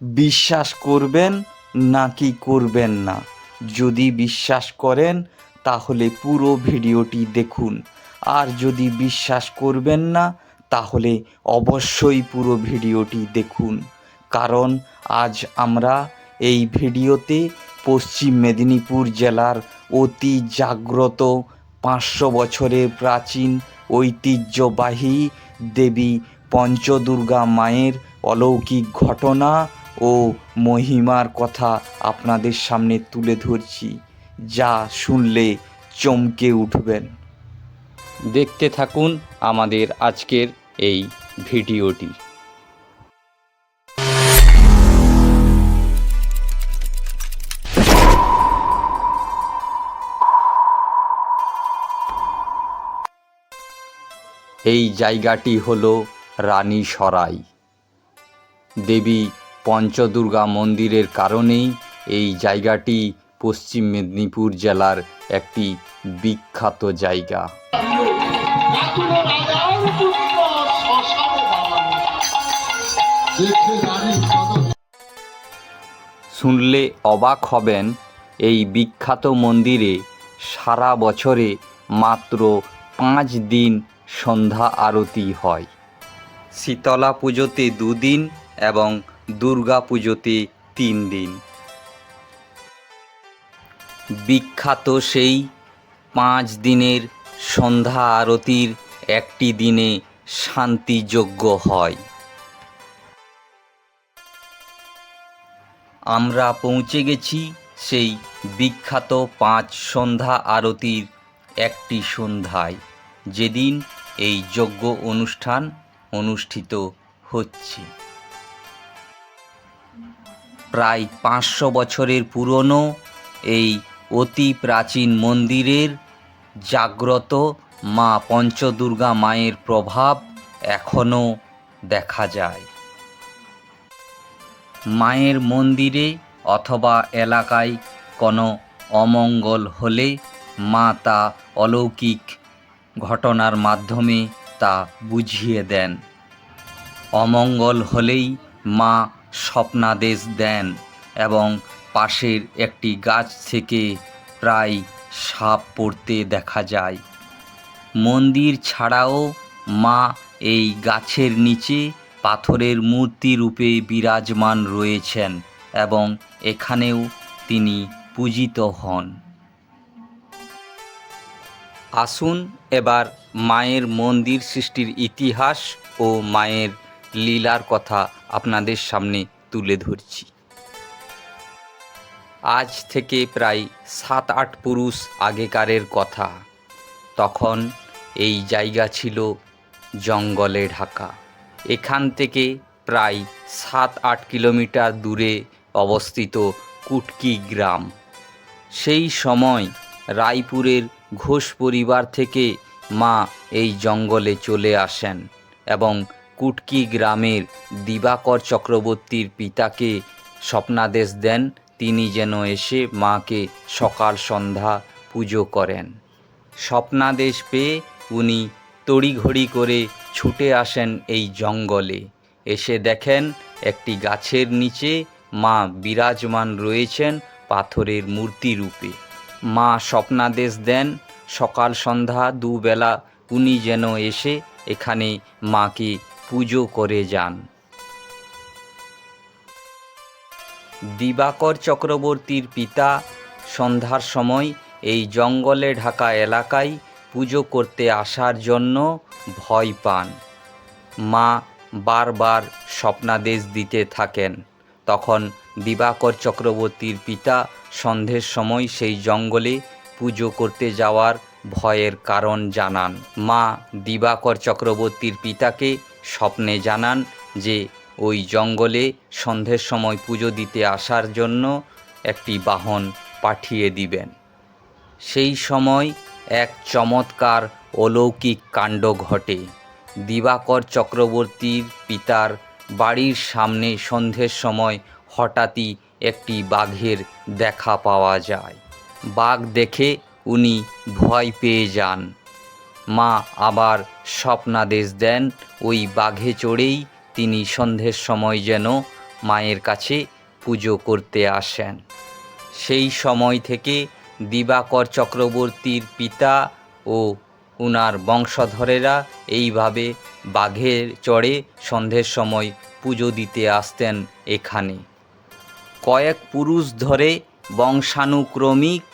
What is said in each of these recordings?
বিশ্বাস করবেন নাকি করবেন না। যদি বিশ্বাস করেন, তাহলে পুরো ভিডিওটি দেখুন। আর যদি বিশ্বাস করবেন না, তাহলে অবশ্যই পুরো ভিডিওটি দেখুন। কারণ আজ আমরা এই ভিডিওতে পশ্চিম মেদিনীপুর জেলার অতি জাগ্রত পাঁচশো বছরের প্রাচীন ঐতিহ্যবাহী দেবী পঞ্চদুর্গা মায়ের অলৌকিক ঘটনা ও মহিমার কথা আপনাদের সামনে তুলে ধরছি। যা শুনলে চমকে উঠবেন। দেখতে থাকুন আমাদের আজকের এই ভিডিওটি। এই জায়গাটি হলো রানী সরাই। দেবী পঞ্চদুর্গা মন্দিরের কারণেই এই জায়গাটি পশ্চিম মেদিনীপুর জেলার একটি বিখ্যাত জায়গা। শুনলে অবাক হবেন, এই বিখ্যাত মন্দিরে সারা বছরে মাত্র পাঁচ দিন সন্ধ্যা আরতি হয়। শীতলা পুজোতে দুদিন এবং দুর্গা পুজোতে তিন দিন। বিখ্যাত সেই পাঁচ দিনের সন্ধ্যা আরতির একটি দিনে শান্তিযজ্ঞ হয়। আমরা পৌঁছে গেছি সেই বিখ্যাত পাঁচ সন্ধ্যা আরতির একটি সন্ধ্যায়। যেদিন এই যজ্ঞ অনুষ্ঠান অনুষ্ঠিত হচ্ছে। প্রায় পাঁচশো বছরের পুরনো এই অতি প্রাচীন মন্দিরের জাগ্রত মা পঞ্চদুর্গা মায়ের প্রভাব এখনও দেখা যায়। মায়ের মন্দিরে অথবা এলাকায় কোনো অমঙ্গল হলে মা তা অলৌকিক ঘটনার মাধ্যমে তা বুঝিয়ে দেন। অমঙ্গল হলেই মা স্বপ্নাদেশ দেন এবং পাশের একটি গাছ থেকে প্রায় সাপ পড়তে দেখা যায়। মন্দির ছাড়াও মা এই গাছের নিচে পাথরের মূর্তি রূপে বিরাজমান রয়েছেন এবং এখানেও তিনি পূজিত হন। আসুন এবার মায়ের মন্দির সৃষ্টির ইতিহাস ও মায়ের লীলার কথা আপনাদের সামনে তুলে ধরছি। আজ থেকে প্রায় সাত আট পুরুষ আগেকারের কথা। তখন এই জায়গা ছিল জঙ্গলে ঢাকা। এখান থেকে প্রায় সাত আট কিলোমিটার দূরে অবস্থিত কুটকি গ্রাম। সেই সময় রায়পুরের ঘোষ পরিবার থেকে মা এই জঙ্গলে চলে আসেন এবং কুটকি গ্রামের দিবাকর চক্রবর্তীর পিতাকে স্বপ্নাদেশ দেন। তিনি যেন এসে মাকে সকাল সন্ধ্যা পুজো করেন। স্বপ্নাদেশ পেয়ে উনি তড়িঘড়ি করে ছুটে আসেন এই জঙ্গলে। এসে দেখেন একটি গাছের নিচে মা বিরাজমান রয়েছেন পাথরের মূর্তি রূপে। মা স্বপ্নাদেশ দেন, সকাল সন্ধ্যা দুবেলা উনি যেন এসে এখানে মাকে পুজো করে যান। দিবাকর চক্রবর্তীর পিতা সন্ধ্যার সময় এই জঙ্গলে ঢাকা এলাকায় পুজো করতে আসার জন্য ভয় পান। মা বারবার স্বপ্নাদেশ দিতে থাকেন। তখন দিবাকর চক্রবর্তীর পিতা সন্ধ্যের সময় সেই জঙ্গলে পুজো করতে যাওয়ার ভয়ের কারণ জানান। মা দিবাকর চক্রবর্তীর পিতাকে স্বপ্নে জানান যে ওই জঙ্গলে সন্ধ্যের সময় পুজো দিতে আসার জন্য একটি বাহন পাঠিয়ে দিবেন। সেই সময় এক চমৎকার অলৌকিক কাণ্ড ঘটে। দিবাকর চক্রবর্তীর পিতার বাড়ির সামনে সন্ধ্যের সময় হঠাৎই একটি বাঘের দেখা পাওয়া যায়। বাঘ দেখে উনি ভয় পেয়ে যান। মা আবার স্বপ্নাদেশ দেন ওই বাঘে চড়েই তিনি সন্ধ্যের সময় যেন মায়ের কাছে পুজো করতে আসেন। সেই সময় থেকে দিবাকর চক্রবর্তীর পিতা ও উনার বংশধরেরা এইভাবে বাঘের চড়ে সন্ধ্যের সময় পুজো দিতে আসতেন এখানে। কয়েক পুরুষ ধরে বংশানুক্রমিক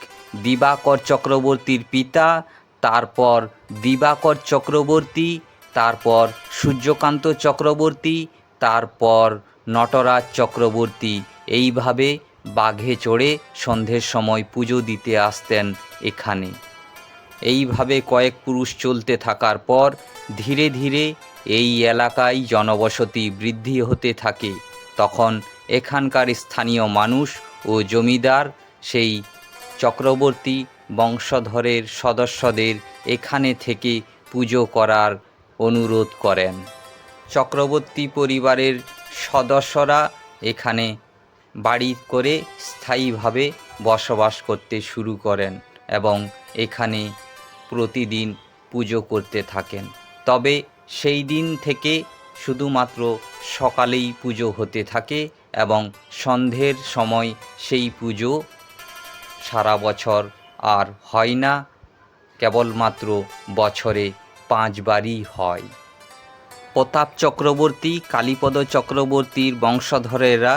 দিবাকর চক্রবর্তীর পিতা তারপর দিবাকর চক্রবর্তী, তারপর সূর্যকান্ত চক্রবর্তী, তারপর নটরাজ চক্রবর্তী। এইভাবে বাঘে চড়ে সন্ধ্যের সময় পুজো দিতে আসতেন এখানে। এইভাবে কয়েক পুরুষ চলতে থাকার পর ধীরে ধীরে এই এলাকায় জনবসতি বৃদ্ধি হতে থাকে। তখন এখানকার স্থানীয় মানুষ ও জমিদার সেই চক্রবর্তী বংশধরের সদস্যদের এখানে থেকে পুজো করার অনুরোধ করেন। চক্রবর্তী পরিবারের সদস্যরা এখানে বাড়ি করে স্থায়ীভাবে বসবাস করতে শুরু করেন এবং এখানে প্রতিদিন পুজো করতে থাকেন। তবে সেই দিন থেকে শুধুমাত্র সকালেই পুজো হতে থাকে এবং সন্ধ্যের সময় সেই পুজো সারা বছর আর হয় না, কেবলমাত্র বছরে পাঁচবারই হয়। প্রতাপ চক্রবর্তী, কালীপদ চক্রবর্তীর বংশধরেরা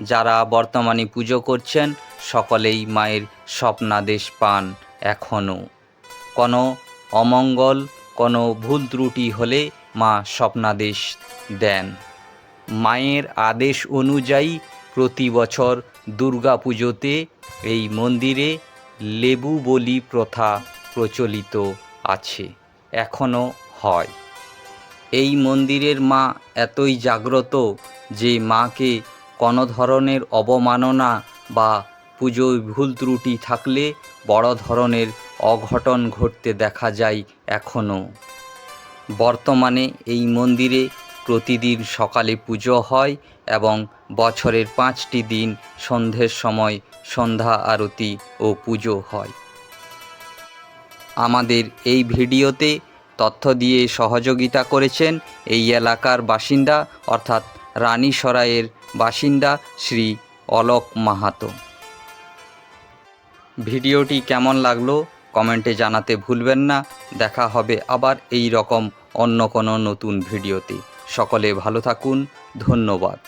যারা বর্তমানে পুজো করছেন, সকলেই মায়ের স্বপ্নাদেশ পান এখনও কোনো অমঙ্গল, কোনো ভুল ত্রুটি হলে মা স্বপ্নাদেশ দেন। মায়ের আদেশ অনুযায়ী প্রতি বছর দুর্গা পুজোতে এই মন্দিরে লেবু বলি প্রথা প্রচলিত আছে এখনও হয়। এই মন্দিরের মা এতই জাগ্রত যে মাকে কোনো ধরনের অবমাননা বা পুজোয় ভুল ত্রুটি থাকলে বড় ধরনের অঘটন ঘটতে দেখা যায় এখনও বর্তমানে এই মন্দিরে প্রতিদিন সকালে পুজো হয় এবং বছরের পাঁচটি দিন সন্ধ্যের সময় সন্ধ্যা আরতি ও পুজো হয়। আমাদের এই ভিডিওতে তথ্য দিয়ে সহযোগিতা করেছেন এই এলাকার বাসিন্দা, অর্থাৎ রানীসরাইয়ের বাসিন্দা শ্রী অলোক মাহাতো। ভিডিওটি কেমন লাগল কমেন্টে জানাতে ভুলবেন না। দেখা হবে আবার এই রকম অন্য কোনো নতুন ভিডিওতে। সকলে ভালো থাকুন। ধন্যবাদ।